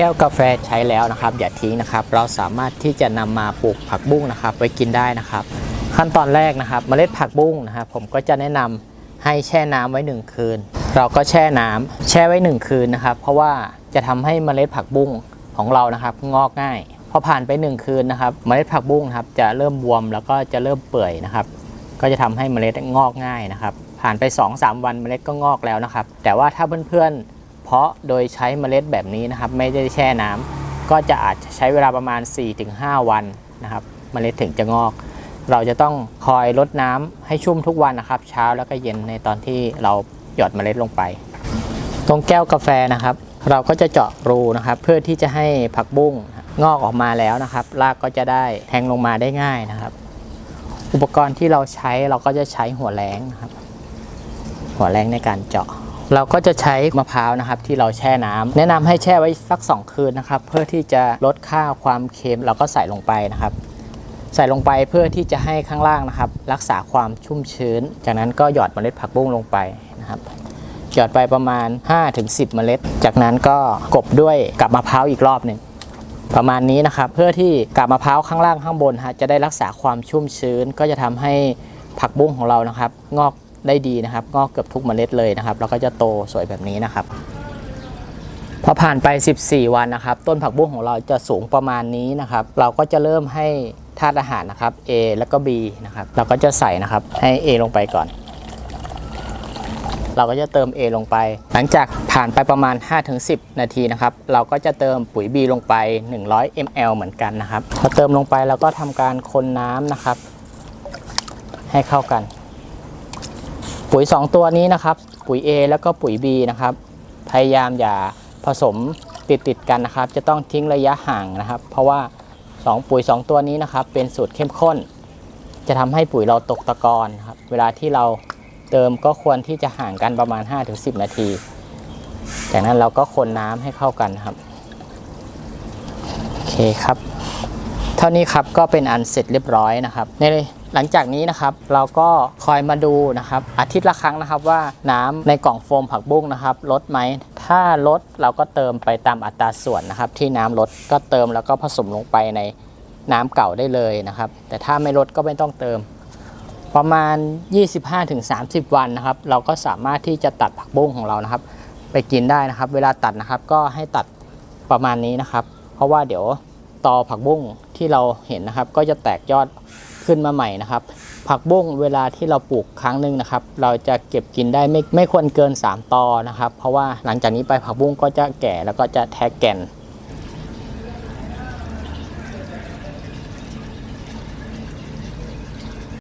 ก้วกาแฟใช้แล้วนะครับอย่าทิ้งนะครับ เราสามารถที่จะนำมาปลูกผักบุ้งนะครับ ไว้กินได้นะครับ ขั้นตอนแรกนะครับเมล็ดผักบุ้งนะครับ ผมก็จะแนะนำให้แช่น้ำไว้ 1 คืน เราก็แช่น้ำแช่ไว้ 1 คืนนะครับ เพราะว่าจะทำให้เมล็ดผักบุ้งของเรานะครับ งอกง่ายพอผ่านไป 1 คืนนะครับเมล็ดผักบุ้งครับจะเริ่มบวมแล้วก็จะเริ่มเปื่อยนะครับ ก็จะทำให้เมล็ดงอกง่ายนะครับ ผ่านไป 2-3 วันเมล็ดก็งอกแล้วนะครับ แต่ว่าถ้าเพื่อนๆ เพาะโดยใช้เมล็ดแบบนี้นะครับ ไม่ได้แช่น้ำก็จะอาจจะใช้เวลาประมาณ 4-5 วันนะครับ เมล็ดถึงจะงอก เราจะต้องคอยรดน้ำให้ชุ่มทุกวันนะครับ เช้าแล้วก็เย็นในตอนที่เราหยอดเมล็ดลงไป ตรงแก้วกาแฟนะครับ เราก็จะเจาะรูนะครับ เพื่อที่จะให้ผักบุ้งงอกออกมาแล้วนะครับ รากก็จะได้แทงลงมาได้ง่ายนะครับ อุปกรณ์ที่เราใช้เราก็จะใช้หัวแรงนะครับ หัวแรงในการเจาะ เราก็จะใช้มะพร้าวนะครับที่เราแช่น้ำแนะนำให้แช่ไว้สัก 2 คืนนะครับเพื่อที่จะลดค่าความเค็มเราก็ใส่ลงไปนะครับ ใส่ลงไปเพื่อที่จะให้ข้างล่างนะครับ รักษาความชุ่มชื้น จากนั้นก็หยอดเมล็ดผักบุ้งลงไปนะครับหยอดไปประมาณ 5-10 เมล็ด จากนั้นก็กบด้วยกับมะพร้าวอีกรอบหนึ่งประมาณนี้นะครับเพื่อที่กาบมะพร้าวข้างล่างข้างบนฮะจะได้รักษาความชุ่มชื้น ก็จะทำให้ผักบุ้งของเรานะครับ งอก ได้ดีนะครับงอกเกือบทุกเมล็ดเลยนะครับ แล้วก็จะโตสวยแบบนี้นะครับ พอผ่านไป 14 วันนะครับ ต้นผักบุ้งของเราจะสูงประมาณนี้นะครับ เราก็จะเริ่มให้ธาตุอาหารนะครับ A แล้วก็ B นะครับ เราก็จะใส่นะครับให้ A ลงไปก่อน เราก็จะเติม A ลงไป หลังจากผ่านไปประมาณ 5-10 นาทีนะครับ เราก็จะเติมปุ๋ย B ลงไป 100 ml เหมือนกันนะครับ พอเติมลงไปเราก็ทำการคนน้ำนะครับ ให้เข้ากัน ปุ๋ย 2 ตัวนี้นะครับ ปุ๋ย A แล้วก็ปุ๋ย B นะครับ พยายามอย่าผสมติดติดกันนะครับ จะต้องทิ้งระยะห่างนะครับ เพราะว่า 2 ปุ๋ย 2 ตัวนี้นะครับ เป็นสูตรเข้มข้น จะทำให้ปุ๋ยเราตกตะกอนครับ เวลาที่เราเติมก็ควรที่จะห่างกันประมาณ 5-10 นาที จากนั้นเราก็คนน้ำให้เข้ากันครับ โอเคครับ เท่านี้ครับก็เป็นอันเสร็จเรียบร้อยนะครับใน หลังจากนี้นะครับเราก็คอยมาดูนะครับอาทิตย์ละครั้งนะครับว่าน้ำในกล่องโฟมผักบุ้งนะครับลดไหมถ้าลดเราก็เติมไปตามอัตราส่วนนะครับ ที่น้ำลดก็เติมแล้วก็ผสมลงไปในน้ำเก่าได้เลยนะครับ แต่ถ้าไม่ลดก็ไม่ต้องเติม ประมาณ 25-30 วันนะครับ เราก็สามารถที่จะตัดผักบุ้งของเรานะครับ ไปกินได้นะครับ เวลาตัดนะครับก็ให้ตัดประมาณนี้นะครับ เพราะว่าเดี๋ยวตอผักบุ้งที่เราเห็นนะครับ ก็จะแตกยอด ขึ้นมาใหม่นะครับ ผักบุ้งเวลาที่เราปลูกครั้งหนึ่งนะครับ เราจะเก็บกินได้ไม่ไม่ควรเกิน 3ตอนะครับ เพราะว่าหลังจากนี้ไปผักบุ้งก็จะแก่แล้วก็จะแทกแก่น